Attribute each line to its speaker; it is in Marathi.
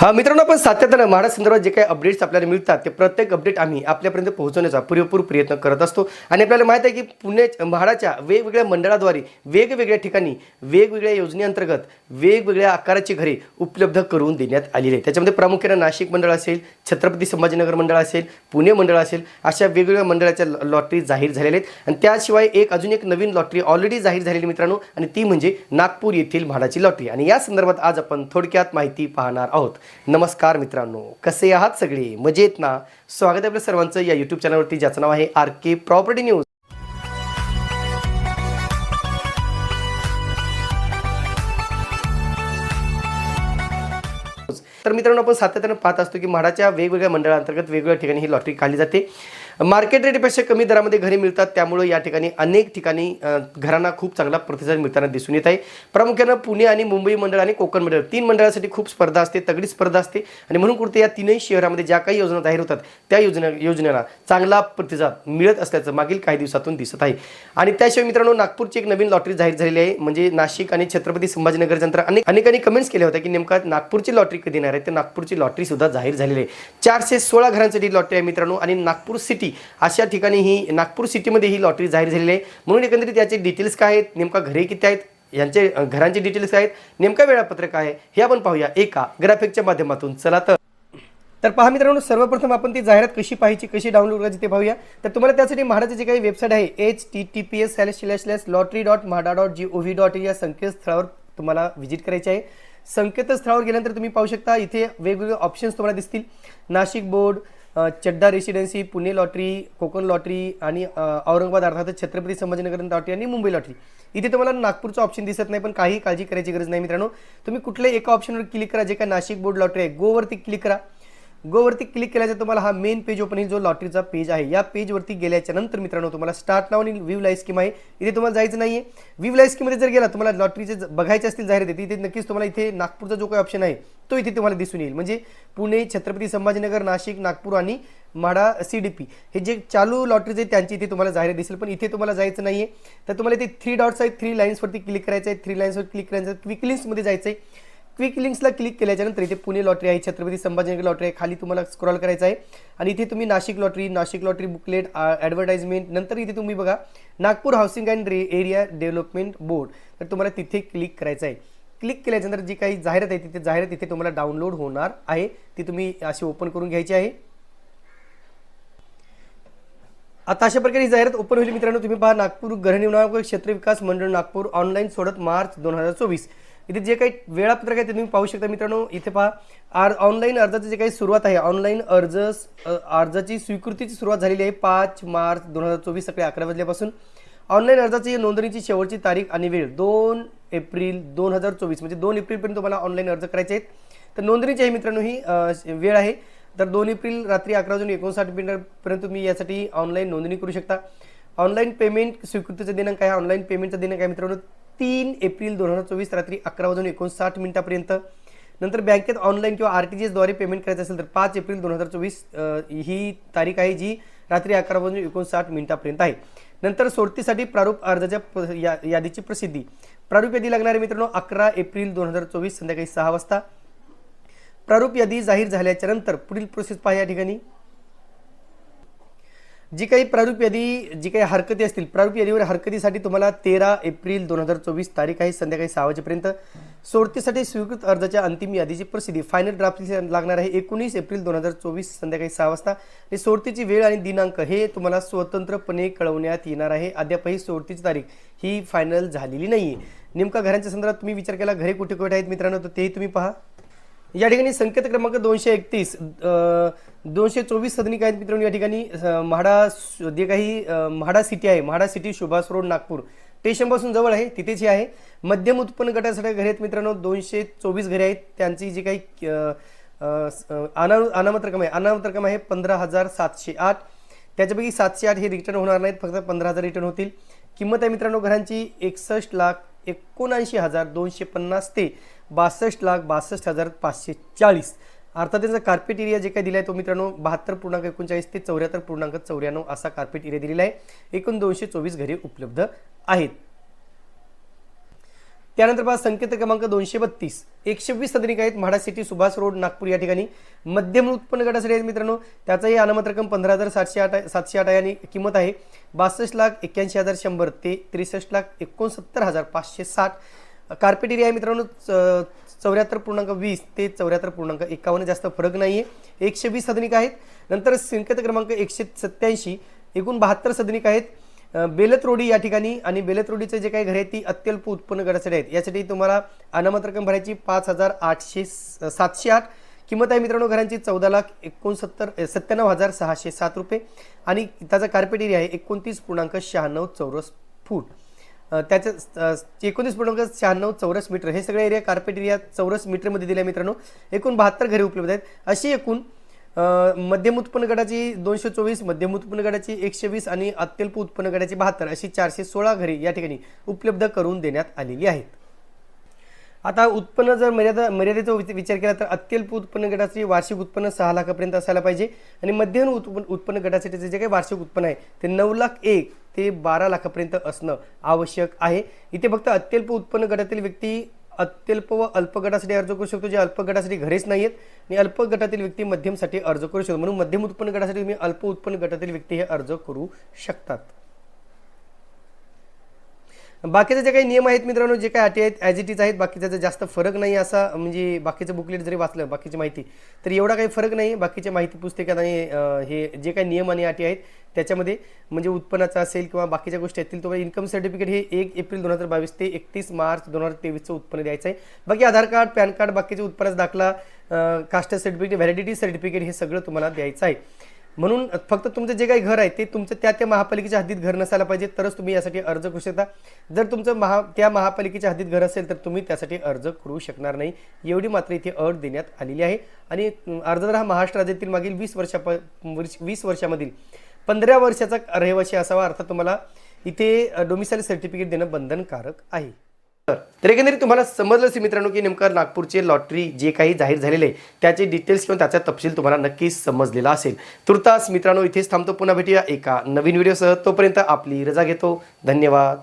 Speaker 1: हा मित्रांनो आपण सातत्यानं म्हाडा संदर्भात जे काही अपडेट्स आपल्याला मिळतात ते प्रत्येक अपडेट आम्ही आपल्यापर्यंत पोहोचवण्याचा पुरेपूर प्रयत्न करत असतो. आणि आपल्याला माहीत आहे की पुणे म्हाडाच्या वेगवेगळ्या मंडळाद्वारे वेगवेगळ्या ठिकाणी वेगवेगळ्या योजनेअंतर्गत वेगवेगळ्या आकाराची घरे उपलब्ध करून देण्यात आलेली आहे त्याच्यामध्ये प्रामुख्याने नाशिक मंडळ असेल छत्रपती संभाजीनगर मंडळ असेल पुणे मंडळ असेल अशा वेगवेगळ्या मंडळाच्या लॉटरी जाहीर झालेल्या आहेत. आणि त्याशिवाय एक अजून एक नवीन लॉटरी ऑलरेडी जाहीर झालेली मित्रांनो आणि ती म्हणजे नागपूर येथील म्हाडाची लॉटरी आणि या संदर्भात आज आपण थोडक्यात माहिती पाहणार आहोत. नमस्कार मित्रांनो कसे आहात सगळे? मजेत ना? स्वागत आहे आपल्या सर्वांचं या यूट्यूब चॅनलवरती ज्याचं नाव आहे आर के प्रॉपर्टी न्यूज तर मित्रांनो आपण सातत्यानं पाहत असतो की म्हाडाच्या वेगवेगळ्या मंडळांतर्गत वेगवेगळ्या ठिकाणी ही लॉटरी काढली जाते. मार्केट रेटपेक्षा कमी दरामध्ये घरे मिळतात त्यामुळे या ठिकाणी अनेक ठिकाणी घरांना खूप चांगला प्रतिसाद मिळताना दिसून येत आहे. प्रामुख्यानं पुणे आणि मुंबई मंडळ आणि कोकण मंडळ तीन मंडळासाठी खूप स्पर्धा असते तगडी स्पर्धा असते. आणि म्हणून कुठे या तीनही शहरामध्ये ज्या काही योजना जाहीर होतात त्या योजना योजनेला चांगला प्रतिसाद मिळत असल्याचं मागील काही दिवसातून दिसत आहे. आणि त्याशिवाय मित्रांनो नागपूरची एक नवीन लॉटरी जाहीर झालेली आहे म्हणजे नाशिक आणि छत्रपती संभाजीनगर जंत्र अनेक अनेकांनी कमेंट्स केल्या होत्या की नेमका नागपूरची लॉटरी कधी येणार आहे तर नागपूरची लॉटरी सुद्धा जाहीर झालेली आहे. चारशे सोळा घरांसाठी लॉटरी आहे मित्रांनो आणि नागपूर सिटी अशा ठिकाणी ही नागपूर सिटीमध्ये ही लॉटरी जाहीर झालेली आहे. म्हणून एकंदरीत याचे डिटेल्स काय आहेत? नेमका घरे किती आहेत? यांचे घरांचे डिटेल्स काय आहेत? नेमका वेळापत्रक काय आहे? हे आपण पाहूया एका ग्राफिकच्या माध्यमातून. चला तर. तर पहा मित्रांनो सर्वप्रथम आपण ती जाहिरात कशी पाहायची कशी डाउनलोड करायची ते पाहूया. तर तुम्हाला त्यासाठी म्हाडाचे जे काही वेबसाईट आहे H T T P S slash slash slash lottery dot MHADA dot G O V dot या संकेतस्थळावर तुम्हाला व्हिजिट करायचे आहे. संकेतस्थळावर गेल्यानंतर तुम्ही पाहू शकता इथे वेगवेगळे ऑप्शन्स तुम्हाला दिसतील. Nashik board Chadha residency Pune lottery Konkan lottery आणि औरंगाबाद अर्थात छत्रपती संभाजीनगर लॉटरी आणि मुंबई लॉटरी इथे तुम्हाला नागपूरचं ऑप्शन दिसत नाही पण काही काळजी करायची गरज नाही मित्रांनो. तुम्ही कुठल्याही एका ऑप्शनवर क्लिक करा जे काय नाशिक बोर्ड लॉटरी आहे गोवरती क्लिक करा. गोवरती क्लिक केल्याच्या तुम्हाला हा मेन पेज ओपन होईल जो लॉटरीचा पेज आहे या पेजवरती गेल्याच्यानंतर मित्रांनो तुम्हाला स्टार्ट नाव आणि व्ह्यू लाईव्ह स्कीम आहे. इथे तुम्हाला जायचं नाही आहे व्ह्यू लाईव्ह स्कीममध्ये जर गेला तुम्हाला लॉटरीचे बघायचे असतील जाहिराती इथे नक्कीच तुम्हाला इथे नागपूरचा जो काही ऑप्शन आहे तो इथे तुम्हाला दिसून येईल. म्हणजे पुणे छत्रपती संभाजीनगर नाशिक नागपूर आणि म्हाडा सी डी पी हे जे चालू लॉटरीज आहेत त्यांची इथे तुम्हाला जाहिरात दिसेल पण इथे तुम्हाला जायचं नाहीये. तर तुम्हाला इथे थ्री डॉट्स आहेत थ्री लाईन्सवरती क्लिक करायचं आहे थ्री लाईन्सवर क्लिक करायचं आहे क्विक लिंक्समध्ये जायचं आहे क्विक लिंक्सला क्लिक केल्याच्यानंतर इथे पुणे लॉटरी आहे छत्रपती संभाजीनगर लॉटरी आहे. खाली तुम्हाला स्क्रॉल करायचं आहे. आणि इथे तुम्ही Nashik lottery Nashik lottery booklet advertisement नंतर इथे तुम्ही बघा नागपूर हाऊसिंग अँड रे एरिया डेव्हलपमेंट बोर्ड तर तुम्हाला तिथे क्लिक करायचं आहे. क्लिक केल्याच्यानंतर जी काही जाहिरात आहे तिथे जाहिरात इथे तुम्हाला डाउनलोड होणार आहे. ती तुम्ही अशी ओपन करून घ्यायची आहे. आता अशा प्रकारे ही जाहिरात ओपन होईल. मित्रांनो तुम्ही पहा नागपूर गृहनिर्माण क्षेत्र विकास मंडळ नागपूर ऑनलाईन सोडत मार्च दोन हजार चोवीस. इथे जे काही वेळापत्रक आहे ते तुम्ही पाहू शकता मित्रांनो. इथे पहा आर ऑनलाईन अर्जाची जे काही सुरुवात आहे ऑनलाईन अर्ज अर्जाची स्वीकृतीची सुरुवात झालेली आहे पाच मार्च दोन हजार चोवीस सकाळी अकरा वाजल्यापासून. ऑनलाईन अर्जाची नोंदणीची शेवटची तारीख आणि वेळ दोन एप्रिल दोन हजार चोवीस म्हणजे दोन एप्रिलपर्यंत तुम्हाला ऑनलाईन अर्ज करायचे आहेत. तर नोंदणीची आहे मित्रांनो ही वेळ आहे. तर दोन एप्रिल रात्री अकरा वाजून एकोणसाठ मिनिटापर्यंत तुम्ही यासाठी ऑनलाईन नोंदणी करू शकता. ऑनलाईन पेमेंट स्वीकृतीचा दिनांक आहे ऑनलाईन पेमेंटचा दिनांक आहे मित्रांनो तीन एप्रिल दोन हजार चोवीस रात्री अकरा वाजून एकोणसाठ मिनिटापर्यंत. नंतर बँकेत ऑनलाईन किंवा आर टी जी एसद्वारे पेमेंट करायचं असेल तर पाच एप्रिल दोन हजार चोवीस ही तारीख आहे जी रात्री अकरा वाजून एकोणसाठ मिनिटापर्यंत आहे. नंतर सोडतीसाठी प्रारूप अर्जाच्या या यादीची प्रसिद्धी. प्रारूप यादी लागणारे मित्रांनो अकरा एप्रिल दोन हजार चोवीस संध्याकाळी सहा वाजता. प्रारूप यादी जाहीर झाल्याच्यानंतर पुढील प्रोसेस पहा या ठिकाणी. जी काही प्रारूप यादी जी काही हरकती असतील प्रारूप यादीवर हरकतीसाठी तुम्हाला तेरा एप्रिल दोन हजार चोवीस तारीख आहे संध्याकाळी सहा वाजेपर्यंत. सोडतीसाठी स्वीकृत अर्जाच्या अंतिम यादीची प्रसिद्धी फायनल ड्राफ्ट लागणार आहे एकोणीस एप्रिल दोन हजार चोवीस संध्याकाळी सहा वाजता. आणि सोडतीची वेळ आणि दिनांक हे तुम्हाला स्वतंत्रपणे कळवण्यात येणार आहे. अद्यापही सोडतीची तारीख ही फायनल झालेली नाही आहे नेमका घरांच्या संदर्भात तुम्ही विचार केला घरे कुठे कुठे आहेत मित्रांनो तर तेही तुम्ही पहा. या ठिकाणी संकेत क्रमांक दोनशे एकतीस दोनशे चोवीस सदनिक आहेत मित्रांनो या ठिकाणी म्हाडा जे काही म्हाडा सिटी आहे म्हाडा सिटी सुभाष रोड नागपूर. स्टेशनपासून जवळ आहे तिथेच हे आहे. मध्यम उत्पन्न गटासाठी घरे आहेत मित्रांनो दोनशे चोवीस घरे आहेत. त्यांची जी काही अना अनामत रक्कम आहे अनामत रक्कम आहे पंधरा हजार सातशे आठ. त्याच्यापैकी सातशे आठ हे रिटर्न होणार नाहीत फक्त पंधरा हजार रिटर्न होतील. किंमत आहे मित्रांनो घरांची एकसष्ट लाख एकोणऐंशी हजार दोनशे पन्नास ते बासष्ट लाख बासष्ट हजार पाचशे चाळीस. अर्थात त्याचा कार्पेट एरिया जे काही दिला आहे तो मित्रांनो बहात्तर पूर्णांक एकोणचाळीस ते चौऱ्याहत्तर पूर्णांक चौऱ्याण्णव असा कार्पेट एरिया दिलेला आहे. एकूण दोनशे चोवीस घरे उपलब्ध आहेत. त्यानंतर पहा संकेत क्रमांक दोनशे बत्तीस. एकशे वीस सदनिक आहेत. म्हाडा सिटी सुभाष रोड नागपूर या ठिकाणी. मध्यम उत्पन्न गटासाठी आहेत मित्रांनो. त्याचाही अनामत रक्कम पंधरा हजार सातशे आठ सातशे आठ आहे आणि किंमत आहे बासष्ट लाख एक्क्याऐंशी हजार शंभर ते त्रेसष्ट लाख एकोणसत्तर हजार पाचशे साठ. कार्पेट एरिया आहे मित्रांनो चौऱ्याहत्तर पूर्णांक वीस ते चौऱ्याहत्तर पूर्णांक एकावन्न. जास्त फरक नाही आहे एकशे वीस सदनिक आहेत. नंतर संकेत क्रमांक एकशे सत्याऐंशी एकूण बहात्तर सदनिक आहेत. अ, बेलत रोडी या ठिकाणी आणि बेलत रोडीचे जे काही घर आहेत ती अत्यल्प उत्पन्न घरासाठी आहेत. यासाठी तुम्हाला अनामत रक्कम भरायची पाच हजार आठशे स- सातशे आठ. किंमत आहे मित्रांनो घरांची चौदा लाख एकोणसत्तर सत्त्याण्णव हजार सहाशे सात रुपये. आणि त्याचा कार्पेट एरिया आहे एकोणतीस पूर्णांक शहाण्णव चौरस फूट. त्याचं एकोणतीस पूर्णांक शहाण्णव चौरस मीटर. हे सगळे एरिया कार्पेट एरिया चौरस मीटरमध्ये दिले मित्रांनो. एकूण बहात्तर घरे उपलब्ध आहेत. अशी एकूण मध्यम उत्पन्न गटाची दोनशे चोवीस मध्यम उत्पन्न गटाची एकशे वीस आणि अत्यल्प उत्पन्न गटाची बहात्तर अशी चारशे सोळा घरे या ठिकाणी उपलब्ध करून देण्यात आलेली आहेत. आता उत्पन्न जर मर्यादा मर्यादेचा विचार केला तर अत्यल्प उत्पन्न गटाचे वार्षिक उत्पन्न सहा लाखापर्यंत असायला पाहिजे आणि मध्यम उत्पन्न उत्पन्न गटासाठी जे काही वार्षिक उत्पन्न आहे ते नऊ लाख एक ते बारा लाखापर्यंत असणं आवश्यक आहे. इथे फक्त अत्यल्प उत्पन्न गटातील व्यक्ती अत्यल्प व अल्प गटासाठी अर्ज करू शकतो. जे अल्प गटासाठी घरेच नाही आहेत आणि अल्प गटातील व्यक्ती मध्यमसाठी अर्ज करू शकतो. म्हणून मध्यम उत्पन्न गटासाठी तुम्ही अल्प उत्पन्न गटातील व्यक्ती हे अर्ज करू शकतात. बाकीचे जे काही नियम आहेत मित्रांनो जे काही अटी आहेत ॲज इट इज आहेत बाकीचा जास्त फरक नाही असा म्हणजे बाकीचं बुकलेट जरी वाचलं बाकीची माहिती तर एवढा काही फरक नाही. बाकीच्या माहिती पुस्तकात आणि हे जे काही नियम आणि अटी आहेत त्याच्यामध्ये म्हणजे उत्पन्नाचा असेल किंवा बाकीच्या गोष्टी असतील तुम्हाला इन्कम सर्टिफिकेट हे एक एप्रिल दोन हजार बावीस ते एकतीस मार्च दोन हजार तेवीसचं उत्पन्न द्यायचं आहे. बाकी आधार कार्ड पॅन कार्ड बाकीचे उत्पन्नाचा दाखला कास्ट सर्टिफिकेट व्हॅलिडिटी सर्टिफिकेट हे सगळं तुम्हाला द्यायचं आहे. म्हणून फक्त तुमचं जे काही घर आहे ते तुमचं त्या त्या महापालिकेच्या हद्दीत घर नसायला पाहिजे तरच तुम्ही यासाठी अर्ज करू शकता. जर तुमचं महा त्या महापालिकेच्या हद्दीत घर असेल तर तुम्ही त्यासाठी अर्ज करू शकणार नाही. एवढी मात्र इथे अट देण्यात आलेली आहे. आणि अर्जदार हा महाराष्ट्र राज्यातील मागील वीस वर्षा वीस वर्षामधील पंधरा वर्षाचा रहिवासी असावा अर्थात तुम्हाला इथे डोमिसाईल सर्टिफिकेट देणं बंधनकारक आहे. तर एकंदरीत तुम्हाला समजलं असेल मित्रांनो की नेमकं नागपूरचे लॉटरी जे काही जाहीर झालेले आहे त्याचे डिटेल्स किंवा त्याचा तपशील तुम्हाला नक्कीच समजलेला असेल. तुर्तास मित्रांनो इथेच थांबतो. पुन्हा भेटूया एका नवीन व्हिडिओसह तोपर्यंत आपली रजा घेतो. धन्यवाद.